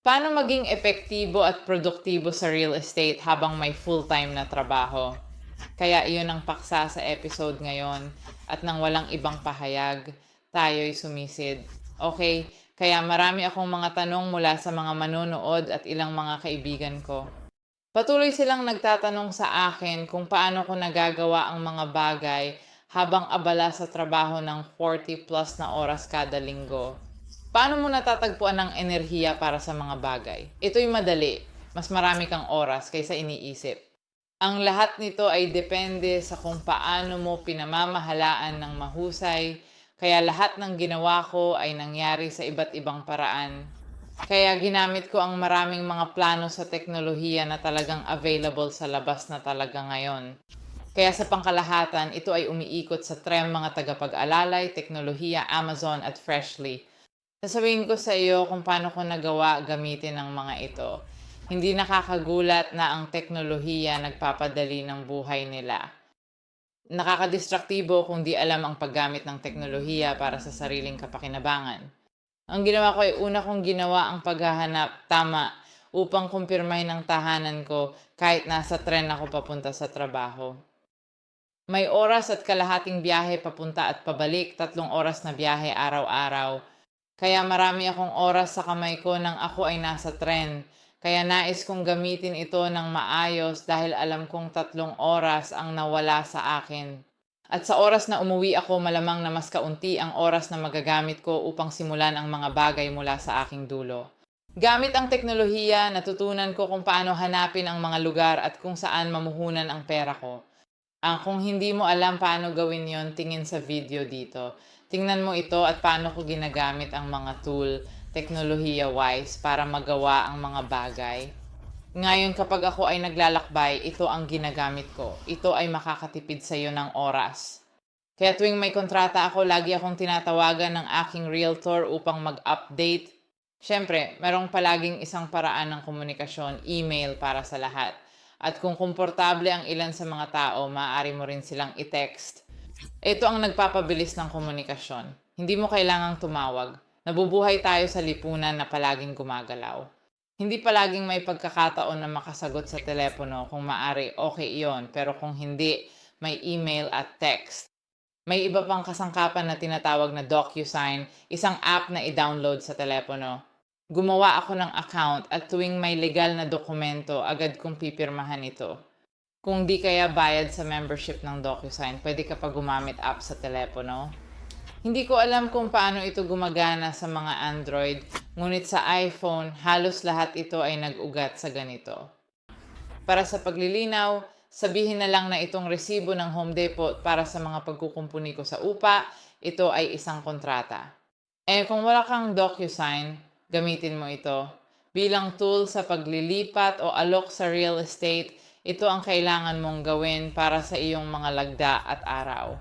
Paano maging epektibo at produktibo sa real estate habang may full-time na trabaho? Kaya iyon ang paksa sa episode ngayon at nang walang ibang pahayag, tayo'y sumisid. Okay, kaya marami akong mga tanong mula sa mga manonood at ilang mga kaibigan ko. Patuloy silang nagtatanong sa akin kung paano ko nagagawa ang mga bagay habang abala sa trabaho ng 40 plus na oras kada linggo. Paano mo natatagpuan ng enerhiya para sa mga bagay? Ito'y madali. Mas marami kang oras kaysa iniisip. Ang lahat nito ay depende sa kung paano mo pinamamahalaan ng mahusay, kaya lahat ng ginawa ko ay nangyari sa iba't ibang paraan. Kaya ginamit ko ang maraming mga plano sa teknolohiya na talagang available sa labas na talaga ngayon. Kaya sa pangkalahatan, ito ay umiikot sa trem mga tagapag-alalay, teknolohiya, Amazon at Freshly. Sasabihin ko sa iyo kung paano ko nagawa gamitin ang mga ito. Hindi nakakagulat na ang teknolohiya nagpapadali ng buhay nila. Nakakadistraktibo kung di alam ang paggamit ng teknolohiya para sa sariling kapakinabangan. Ang ginawa ko ay una kong ginawa ang paghahanap tama upang kumpirmahin ang tahanan ko kahit nasa tren ako papunta sa trabaho. May oras at kalahating biyahe papunta at pabalik, tatlong oras na biyahe araw-araw. Kaya marami akong oras sa kamay ko nang ako ay nasa tren. Kaya nais kong gamitin ito ng maayos dahil alam kong tatlong oras ang nawala sa akin. At sa oras na umuwi ako, malamang na mas kaunti ang oras na magagamit ko upang simulan ang mga bagay mula sa aking dulo. Gamit ang teknolohiya, natutunan ko kung paano hanapin ang mga lugar at kung saan mamuhunan ang pera ko. Ang kung hindi mo alam paano gawin yon, tingin sa video dito. Tingnan mo ito at paano ko ginagamit ang mga tool, teknolohiya-wise, para magawa ang mga bagay. Ngayon kapag ako ay naglalakbay, ito ang ginagamit ko. Ito ay makakatipid sa iyo ng oras. Kaya tuwing may kontrata ako, lagi akong tinatawagan ng aking realtor upang mag-update. Siyempre, merong palaging isang paraan ng komunikasyon, email para sa lahat. At kung komportable ang ilan sa mga tao, maaari mo rin silang i-text. Ito ang nagpapabilis ng komunikasyon. Hindi mo kailangang tumawag. Nabubuhay tayo sa lipunan na palaging gumagalaw. Hindi palaging may pagkakataon na makasagot sa telepono kung maari okay iyon, pero kung hindi, may email at text. May iba pang kasangkapan na tinatawag na DocuSign, isang app na i-download sa telepono. Gumawa ako ng account at tuwing may legal na dokumento, agad kong pipirmahan ito. Kung di kaya bayad sa membership ng DocuSign, pwede ka pa gumamit app sa telepono. Hindi ko alam kung paano ito gumagana sa mga Android, ngunit sa iPhone, halos lahat ito ay nag-ugat sa ganito. Para sa paglilinaw, sabihin na lang na itong resibo ng Home Depot para sa mga pagkukumpuni ko sa upa, ito ay isang kontrata. Eh kung wala kang DocuSign, gamitin mo ito. Bilang tool sa paglilipat o alok sa real estate, ito ang kailangan mong gawin para sa iyong mga lagda at araw.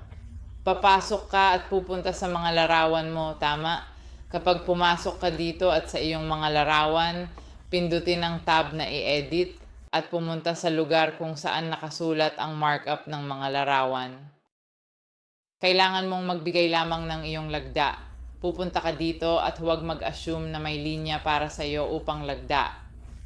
Papasok ka at pupunta sa mga larawan mo, tama? Kapag pumasok ka dito at sa iyong mga larawan, pindutin ang tab na i-edit at pumunta sa lugar kung saan nakasulat ang markup ng mga larawan. Kailangan mong magbigay lamang ng iyong lagda. Pupunta ka dito at huwag mag-assume na may linya para sa iyo upang lagda.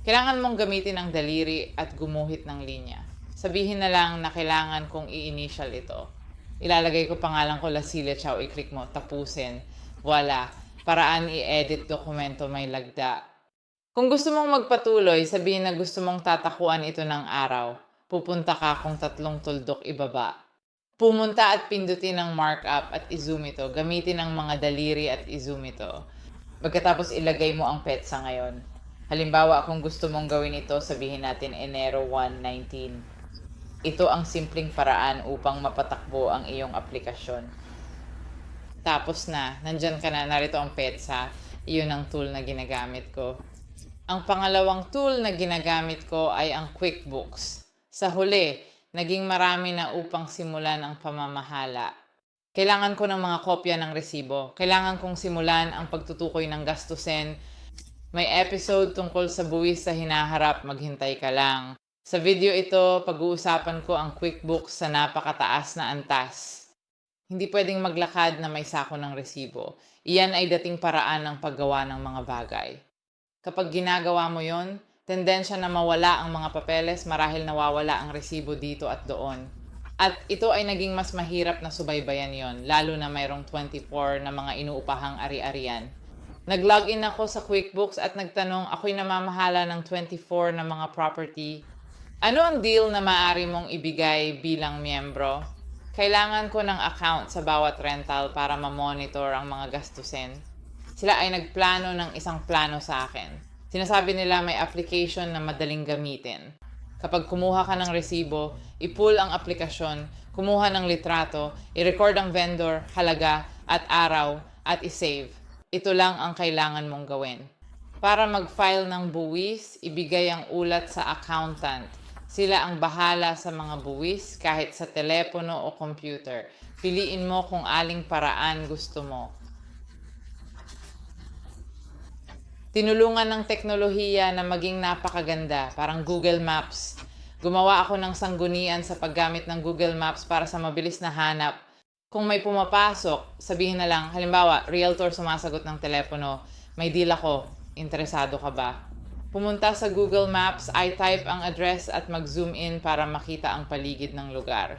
Kailangan mong gamitin ang daliri at gumuhit ng linya. Sabihin na lang na kailangan kong i-initial ito. Ilalagay ko pangalan ko Lasile Chow, i-click mo, tapusin. Wala. Paraan i-edit dokumento may lagda. Kung gusto mong magpatuloy, sabihin na gusto mong tatakuan ito ng araw. Pupunta ka kung tatlong tuldok ibaba. Pumunta at pindutin ang markup at i-zoom ito. Gamitin ang mga daliri at i-zoom ito. Pagkatapos ilagay mo ang petsa ngayon. Halimbawa, kung gusto mong gawin ito, sabihin natin Enero 1, 19. Ito ang simpleng paraan upang mapatakbo ang iyong aplikasyon. Tapos na, nandyan ka na, narito ang petsa. Iyon ang tool na ginagamit ko. Ang pangalawang tool na ginagamit ko ay ang QuickBooks. Sa huli, naging marami na upang simulan ang pamamahala. Kailangan ko ng mga kopya ng resibo. Kailangan kong simulan ang pagtutukoy ng gastusin. May episode tungkol sa buwis sa hinaharap, maghintay ka lang. Sa video ito, pag-uusapan ko ang QuickBooks sa napakataas na antas. Hindi pwedeng maglakad na may sako ng resibo. Iyan ay dating paraan ng paggawa ng mga bagay. Kapag ginagawa mo yon, tendensya na mawala ang mga papeles marahil nawawala ang resibo dito at doon. At ito ay naging mas mahirap na subaybayan yon, lalo na mayroong 24 na mga inuupahang ari-arian. Nag-login ako sa QuickBooks at nagtanong ako'y namamahala ng 24 na mga property. Ano ang deal na maaari mong ibigay bilang miyembro? Kailangan ko ng account sa bawat rental para ma-monitor ang mga gastusin. Sila ay nagplano ng isang plano sa akin. Sinasabi nila may application na madaling gamitin. Kapag kumuha ka ng resibo, i-pull ang aplikasyon, kumuha ng litrato, i-record ang vendor, halaga, at araw, at i-save. Ito lang ang kailangan mong gawin. Para mag-file ng buwis, ibigay ang ulat sa accountant. Sila ang bahala sa mga buwis kahit sa telepono o computer. Piliin mo kung aling paraan gusto mo. Tinulungan ng teknolohiya na maging napakaganda, parang Google Maps. Gumawa ako ng sanggunian sa paggamit ng Google Maps para sa mabilis na hanap. Kung may pumapasok, sabihin na lang, halimbawa, realtor sumasagot ng telepono, may deal ako, interesado ka ba? Pumunta sa Google Maps, i-type ang address at mag-zoom in para makita ang paligid ng lugar.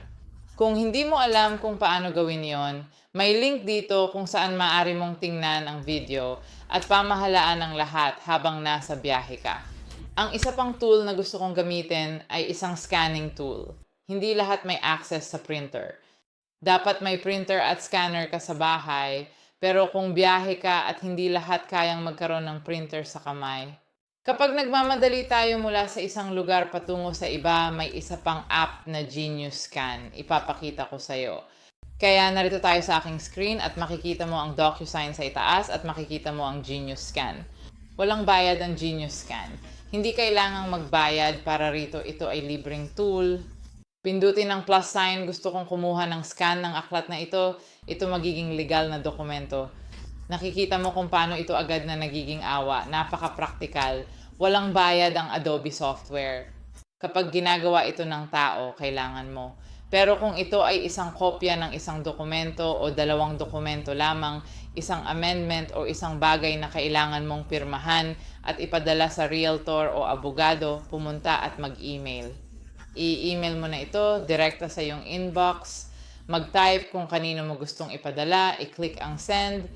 Kung hindi mo alam kung paano gawin yon, may link dito kung saan maaari mong tingnan ang video at pamahalaan ng lahat habang nasa biyahe ka. Ang isa pang tool na gusto kong gamitin ay isang scanning tool. Hindi lahat may access sa printer. Dapat may printer at scanner ka sa bahay, pero kung biyahe ka at hindi lahat kayang magkaroon ng printer sa kamay, Kapag nagmamadali tayo mula sa isang lugar patungo sa iba, may isa pang app na Genius Scan. Ipapakita ko sa iyo. Kaya narito tayo sa aking screen at makikita mo ang DocuSign sa itaas at makikita mo ang Genius Scan. Walang bayad ang Genius Scan. Hindi kailangang magbayad para rito ito ay libreng tool. Pindutin ang plus sign, gusto kong kumuha ng scan ng aklat na ito, ito magiging legal na dokumento Nakikita mo kung paano ito agad na nagiging awa. Napaka-practical. Walang bayad ang Adobe software. Kapag ginagawa ito ng tao, kailangan mo. Pero kung ito ay isang kopya ng isang dokumento o dalawang dokumento lamang, isang amendment o isang bagay na kailangan mong pirmahan at ipadala sa realtor o abogado, pumunta at mag-email. I-email mo na ito direkta sa iyong inbox, mag-type kung kanino mo gustong ipadala, i-click ang send,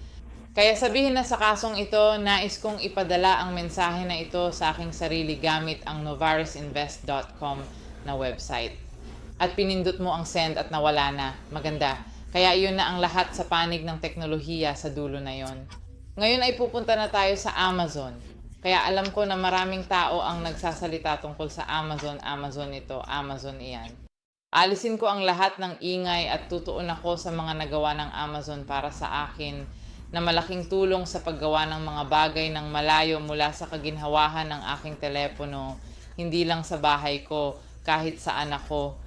kaya sabihin na sa kasong ito, nais kong ipadala ang mensahe na ito sa aking sarili gamit ang novarisinvest.com na website. At pinindot mo ang send at nawala na. Maganda. Kaya iyon na ang lahat sa panig ng teknolohiya sa dulo na yon. Ngayon ay pupunta na tayo sa Amazon. Kaya alam ko na maraming tao ang nagsasalita tungkol sa Amazon, Amazon ito, Amazon iyan. Alisin ko ang lahat ng ingay at tutuon ako sa mga nagawa ng Amazon para sa akin na malaking tulong sa paggawa ng mga bagay ng malayo mula sa kaginhawahan ng aking telepono, hindi lang sa bahay ko, kahit saan ako.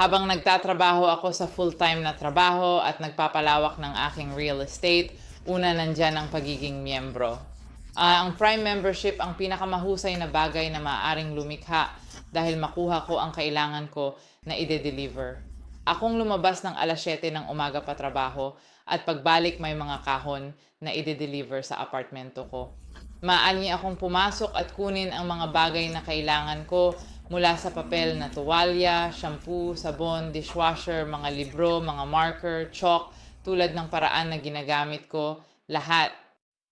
Habang nagtatrabaho ako sa full-time na trabaho at nagpapalawak ng aking real estate, una nandyan ang pagiging miyembro. Uh, ang Prime membership ang pinakamahusay na bagay na maaaring lumikha dahil makuha ko ang kailangan ko na ide-deliver. Akong lumabas ng alas 7 ng umaga pa trabaho at pagbalik may mga kahon na ide-deliver sa apartmento ko. Maali akong pumasok at kunin ang mga bagay na kailangan ko mula sa papel na tuwalya, shampoo, sabon, dishwasher, mga libro, mga marker, chalk, tulad ng paraan na ginagamit ko, lahat.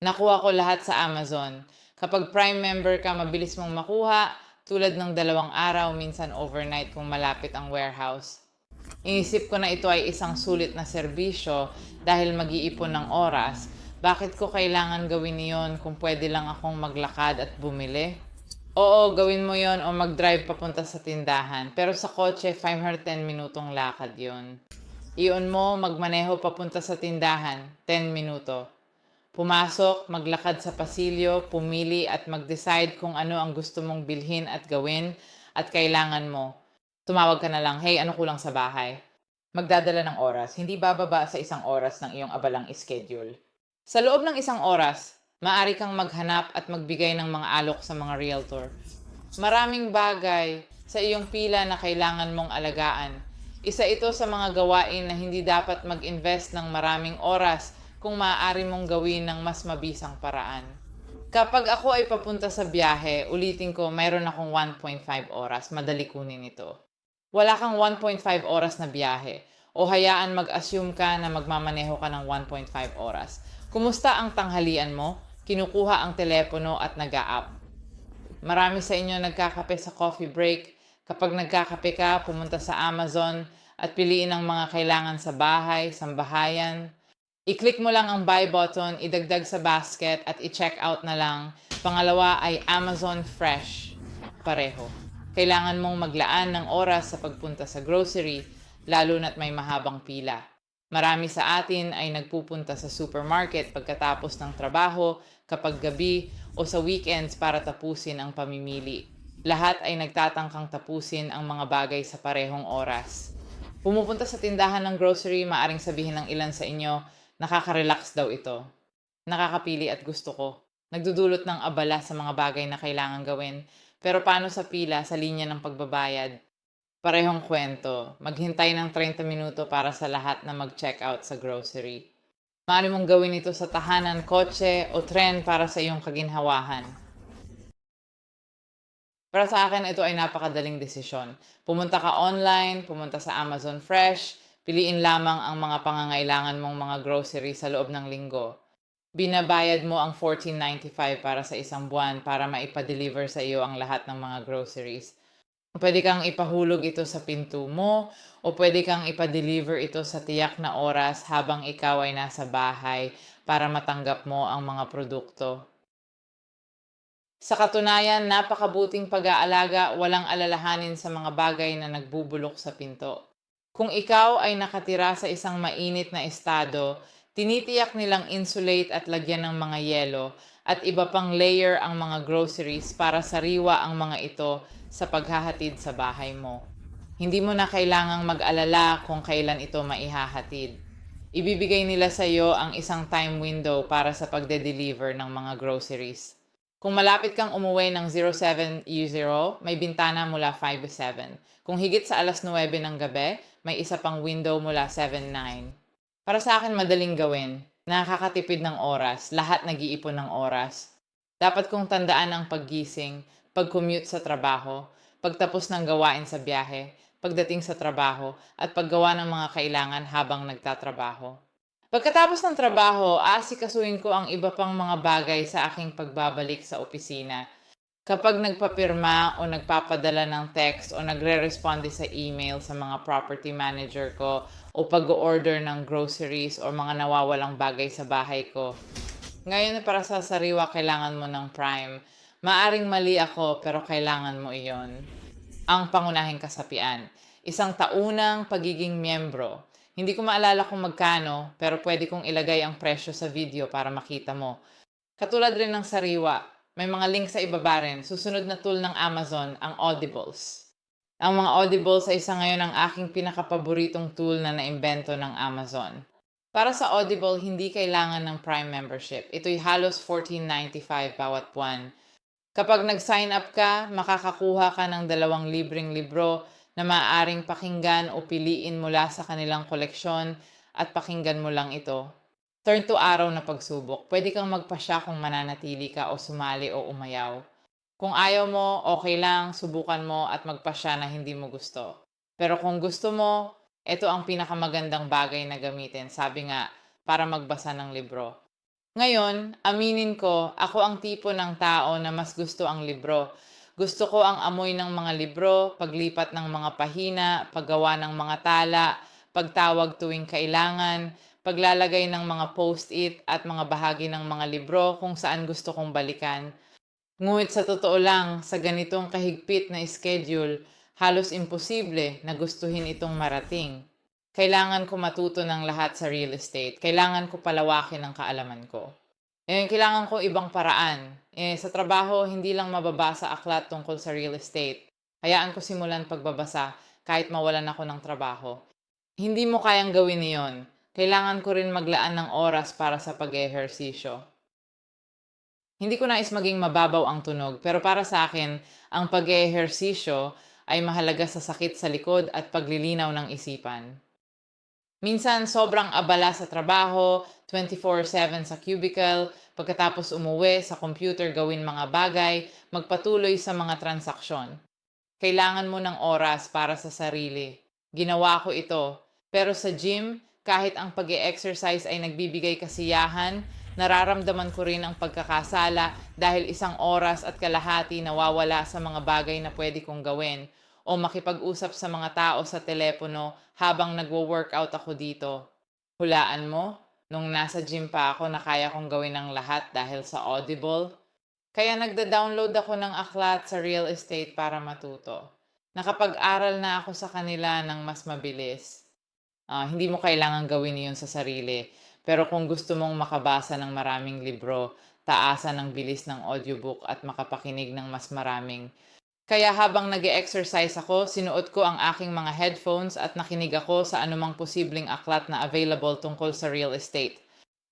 Nakuha ko lahat sa Amazon. Kapag Prime member ka, mabilis mong makuha, tulad ng dalawang araw, minsan overnight kung malapit ang warehouse. Inisip ko na ito ay isang sulit na serbisyo dahil mag-iipon ng oras, bakit ko kailangan gawin niyon kung pwede lang akong maglakad at bumili? Oo, gawin mo yon o mag-drive papunta sa tindahan. Pero sa kotse, 510 minutong lakad yon. Iyon mo, magmaneho papunta sa tindahan, 10 minuto. Pumasok, maglakad sa pasilyo, pumili at mag-decide kung ano ang gusto mong bilhin at gawin at kailangan mo. Tumawag ka na lang, hey, ano kulang sa bahay? magdadala ng oras, hindi bababa sa isang oras ng iyong abalang schedule. Sa loob ng isang oras, maaari kang maghanap at magbigay ng mga alok sa mga realtor. Maraming bagay sa iyong pila na kailangan mong alagaan. Isa ito sa mga gawain na hindi dapat mag-invest ng maraming oras kung maaari mong gawin ng mas mabisang paraan. Kapag ako ay papunta sa biyahe, ulitin ko, mayroon akong 1.5 oras. Madali kunin ito. Wala kang 1.5 oras na biyahe. O hayaan mag-assume ka na magmamaneho ka ng 1.5 oras. Kumusta ang tanghalian mo? Kinukuha ang telepono at nag-a-up. Marami sa inyo nagkakape sa coffee break. Kapag nagkakape ka, pumunta sa Amazon at piliin ang mga kailangan sa bahay, sambahayan. I-click mo lang ang buy button, idagdag sa basket at i-check out na lang. Pangalawa ay Amazon Fresh. Pareho. Kailangan mong maglaan ng oras sa pagpunta sa grocery, lalo na't may mahabang pila. Marami sa atin ay nagpupunta sa supermarket pagkatapos ng trabaho, kapag gabi o sa weekends para tapusin ang pamimili. Lahat ay nagtatangkang tapusin ang mga bagay sa parehong oras. Pumupunta sa tindahan ng grocery, maaring sabihin ng ilan sa inyo, nakaka-relax daw ito. Nakakapili at gusto ko. Nagdudulot ng abala sa mga bagay na kailangan gawin. Pero paano sa pila sa linya ng pagbabayad? Parehong kwento. Maghintay ng 30 minuto para sa lahat na mag-check out sa grocery. Maaari mong gawin ito sa tahanan, kotse o tren para sa iyong kaginhawahan. Para sa akin, ito ay napakadaling desisyon. Pumunta ka online, pumunta sa Amazon Fresh, piliin lamang ang mga pangangailangan mong mga grocery sa loob ng linggo. Binabayad mo ang $14.95 para sa isang buwan para maipa-deliver sa iyo ang lahat ng mga groceries. Pwede kang ipahulog ito sa pinto mo o pwede kang ipa-deliver ito sa tiyak na oras habang ikaw ay nasa bahay para matanggap mo ang mga produkto. Sa katunayan, napakabuting pag-aalaga, walang alalahanin sa mga bagay na nagbubulok sa pinto. Kung ikaw ay nakatira sa isang mainit na estado, tinitiyak nilang insulate at lagyan ng mga yelo at iba pang layer ang mga groceries para sariwa ang mga ito sa paghahatid sa bahay mo. Hindi mo na kailangang mag-alala kung kailan ito maihahatid. Ibibigay nila sa iyo ang isang time window para sa pagde-deliver ng mga groceries. Kung malapit kang umuwi ng 07U0, may bintana mula 5 to 7. Kung higit sa alas 9 ng gabi, may isa pang window mula 7-9. Para sa akin, madaling gawin. Nakakatipid ng oras. Lahat nag-iipon ng oras. Dapat kong tandaan ang paggising, pag-commute sa trabaho, pagtapos ng gawain sa biyahe, pagdating sa trabaho, at paggawa ng mga kailangan habang nagtatrabaho. Pagkatapos ng trabaho, aasikasuhin ko ang iba pang mga bagay sa aking pagbabalik sa opisina. Kapag nagpapirma o nagpapadala ng text o nagre-responde sa email sa mga property manager ko o pag-order ng groceries o mga nawawalang bagay sa bahay ko. Ngayon para sa sariwa kailangan mo ng Prime. Maaring mali ako pero kailangan mo iyon. Ang pangunahing kasapian. Isang taunang pagiging miyembro. Hindi ko maalala kung magkano pero pwede kong ilagay ang presyo sa video para makita mo. Katulad rin ng sariwa, may mga link sa ibaba rin. Susunod na tool ng Amazon, ang Audibles. Ang mga Audibles ay isa ngayon ang aking pinakapaboritong tool na naimbento ng Amazon. Para sa Audible, hindi kailangan ng Prime membership. Ito'y halos $14.95 bawat buwan. Kapag nag-sign up ka, makakakuha ka ng dalawang libreng libro na maaaring pakinggan o piliin mula sa kanilang koleksyon at pakinggan mo lang ito. Turn to araw na pagsubok. Pwede kang magpasya kung mananatili ka o sumali o umayaw. Kung ayaw mo, okay lang, subukan mo at magpasya na hindi mo gusto. Pero kung gusto mo, ito ang pinakamagandang bagay na gamitin. Sabi nga, para magbasa ng libro. Ngayon, aminin ko, ako ang tipo ng tao na mas gusto ang libro. Gusto ko ang amoy ng mga libro, paglipat ng mga pahina, paggawa ng mga tala, pagtawag tuwing kailangan, paglalagay ng mga post-it at mga bahagi ng mga libro kung saan gusto kong balikan. Ngunit sa totoo lang, sa ganitong kahigpit na schedule, halos imposible na gustuhin itong marating. Kailangan ko matuto ng lahat sa real estate. Kailangan ko palawakin ang kaalaman ko. Eh, kailangan ko ibang paraan. Eh, sa trabaho, hindi lang mababasa aklat tungkol sa real estate. Hayaan ko simulan pagbabasa kahit mawalan ako ng trabaho. Hindi mo kayang gawin iyon. Kailangan ko rin maglaan ng oras para sa pag-ehersisyo. Hindi ko nais maging mababaw ang tunog, pero para sa akin, ang pag-ehersisyo ay mahalaga sa sakit sa likod at paglilinaw ng isipan. Minsan sobrang abala sa trabaho, 24/7 sa cubicle, pagkatapos umuwi sa computer gawin mga bagay, magpatuloy sa mga transaksyon. Kailangan mo ng oras para sa sarili. Ginawa ko ito. Pero sa gym, kahit ang pag exercise ay nagbibigay kasiyahan, nararamdaman ko rin ang pagkakasala dahil isang oras at kalahati nawawala sa mga bagay na pwede kong gawin o makipag-usap sa mga tao sa telepono habang nagwo-workout ako dito. Hulaan mo, nung nasa gym pa ako na kaya kong gawin ang lahat dahil sa Audible, kaya nagda-download ako ng aklat sa real estate para matuto. Nakapag-aral na ako sa kanila ng mas mabilis. Ah, hindi mo kailangan gawin iyon sa sarili. Pero kung gusto mong makabasa ng maraming libro, taasan ang bilis ng audiobook at makapakinig ng mas maraming. Kaya habang nag exercise ako, sinuot ko ang aking mga headphones at nakinig ako sa anumang posibleng aklat na available tungkol sa real estate.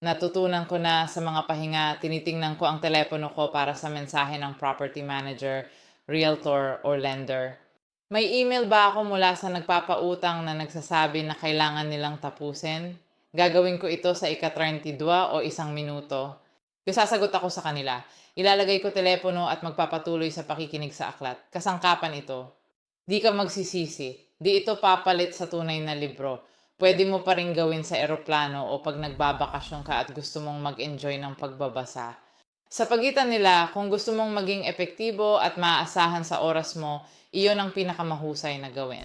Natutunan ko na sa mga pahinga, tinitingnan ko ang telepono ko para sa mensahe ng property manager, realtor, or lender. May email ba ako mula sa nagpapautang na nagsasabi na kailangan nilang tapusin? Gagawin ko ito sa ika-32 o isang minuto. Yung ako sa kanila. Ilalagay ko telepono at magpapatuloy sa pakikinig sa aklat. Kasangkapan ito. Di ka magsisisi. Di ito papalit sa tunay na libro. Pwede mo pa rin gawin sa eroplano o pag nagbabakasyon ka at gusto mong mag-enjoy ng pagbabasa. Sa pagitan nila, kung gusto mong maging epektibo at maaasahan sa oras mo, iyon ang pinakamahusay na gawin.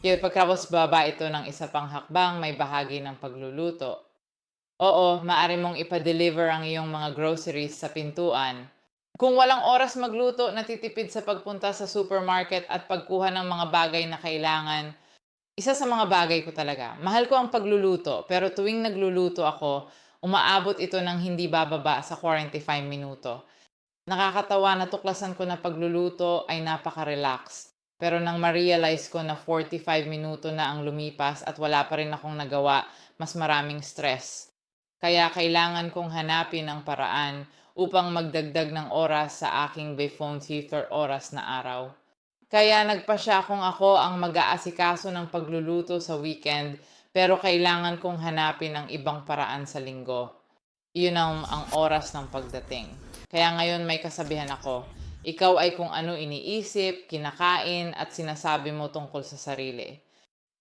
Yung pagkapos baba ito ng isa pang hakbang, may bahagi ng pagluluto. Oo, maaari mong ipa-deliver ang iyong mga groceries sa pintuan. Kung walang oras magluto, natitipid sa pagpunta sa supermarket at pagkuha ng mga bagay na kailangan. Isa sa mga bagay ko talaga. Mahal ko ang pagluluto, pero tuwing nagluluto ako, umaabot ito ng hindi bababa sa 45 minuto. Nakakatawa na tuklasan ko na pagluluto ay napaka-relax. Pero nang ma-realize ko na 45 minuto na ang lumipas at wala pa rin akong nagawa, mas maraming stress. Kaya kailangan kong hanapin ang paraan upang magdagdag ng oras sa aking Bayphone Theater oras na araw. Kaya nagpasya kung ako ang mag-aasikaso ng pagluluto sa weekend pero kailangan kong hanapin ang ibang paraan sa linggo. Iyon ang, ang oras ng pagdating. Kaya ngayon may kasabihan ako, ikaw ay kung ano iniisip, kinakain at sinasabi mo tungkol sa sarili.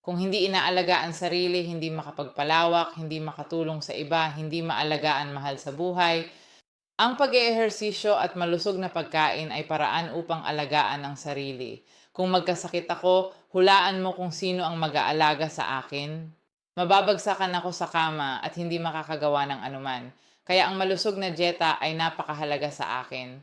Kung hindi inaalagaan sarili, hindi makapagpalawak, hindi makatulong sa iba, hindi maalagaan mahal sa buhay, ang pag-eehersisyo at malusog na pagkain ay paraan upang alagaan ang sarili. Kung magkasakit ako, hulaan mo kung sino ang mag-aalaga sa akin. Mababagsakan ako sa kama at hindi makakagawa ng anuman. Kaya ang malusog na dieta ay napakahalaga sa akin.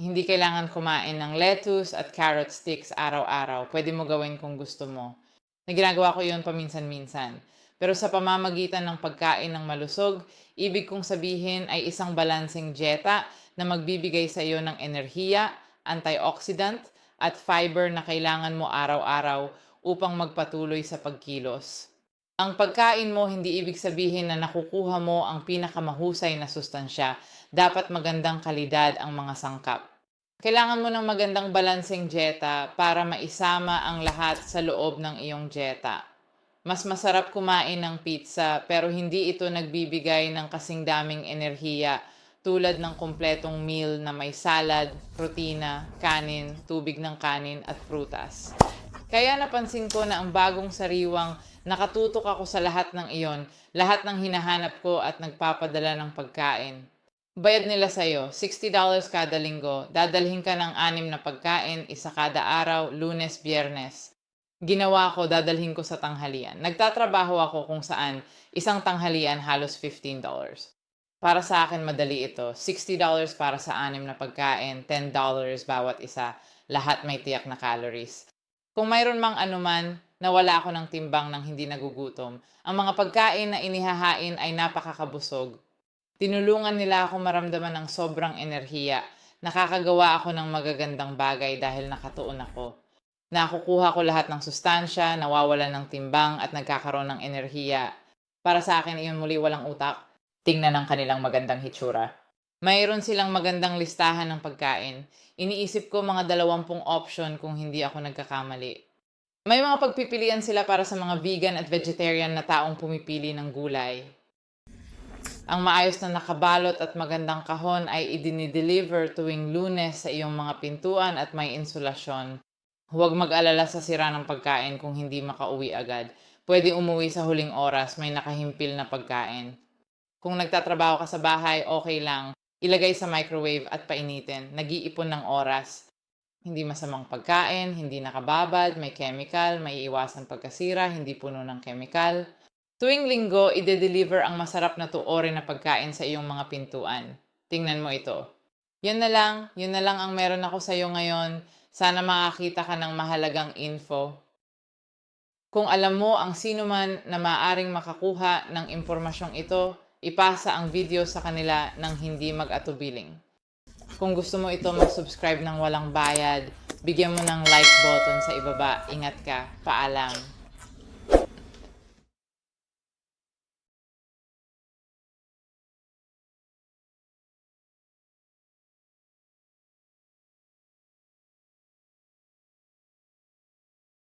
Hindi kailangan kumain ng lettuce at carrot sticks araw-araw. Pwede mo gawin kung gusto mo. Na ginagawa ko yun paminsan-minsan. Pero sa pamamagitan ng pagkain ng malusog, ibig kong sabihin ay isang balanseng dieta na magbibigay sa iyo ng enerhiya, antioxidant, at fiber na kailangan mo araw-araw upang magpatuloy sa pagkilos. Ang pagkain mo hindi ibig sabihin na nakukuha mo ang pinakamahusay na sustansya. Dapat magandang kalidad ang mga sangkap. Kailangan mo ng magandang balanseng dieta para maisama ang lahat sa loob ng iyong dieta. Mas masarap kumain ng pizza pero hindi ito nagbibigay ng kasing daming enerhiya tulad ng kumpletong meal na may salad, protina, kanin, tubig ng kanin at prutas. Kaya napansin ko na ang bagong sariwang nakatutok ako sa lahat ng iyon, lahat ng hinahanap ko at nagpapadala ng pagkain. Bayad nila sa'yo, $60 kada linggo, dadalhin ka ng anim na pagkain, isa kada araw, lunes, biyernes. Ginawa ko, dadalhin ko sa tanghalian. Nagtatrabaho ako kung saan isang tanghalian halos $15. Para sa akin, madali ito. $60 para sa anim na pagkain, $10 bawat isa. Lahat may tiyak na calories. Kung mayroon mang anuman, nawala ako ng timbang ng hindi nagugutom. Ang mga pagkain na inihahain ay napakakabusog. Tinulungan nila ako maramdaman ng sobrang enerhiya. Nakakagawa ako ng magagandang bagay dahil nakatuon ako. Nakukuha ko lahat ng sustansya, nawawalan ng timbang at nagkakaroon ng enerhiya. Para sa akin, iyon muli walang utak. Tingnan ang kanilang magandang hitsura. Mayroon silang magandang listahan ng pagkain. Iniisip ko mga dalawampung option kung hindi ako nagkakamali. May mga pagpipilian sila para sa mga vegan at vegetarian na taong pumipili ng gulay. Ang maayos na nakabalot at magandang kahon ay idinideliver tuwing lunes sa iyong mga pintuan at may insulasyon. Huwag mag-alala sa sira ng pagkain kung hindi makauwi agad. Pwede umuwi sa huling oras, may nakahimpil na pagkain. Kung nagtatrabaho ka sa bahay, okay lang. Ilagay sa microwave at painitin. Nag-iipon ng oras. Hindi masamang pagkain, hindi nakababad, may chemical, may iwasan pagkasira, hindi puno ng chemical. Tuwing linggo, ide-deliver ang masarap na tuore na pagkain sa iyong mga pintuan. Tingnan mo ito. Yun na lang, yun na lang ang meron ako sa iyo ngayon. Sana makakita ka ng mahalagang info. Kung alam mo ang sino man na maaring makakuha ng impormasyong ito, ipasa ang video sa kanila ng hindi mag-atubiling. Kung gusto mo ito mag-subscribe ng walang bayad, bigyan mo ng like button sa ibaba. Ingat ka. Paalam.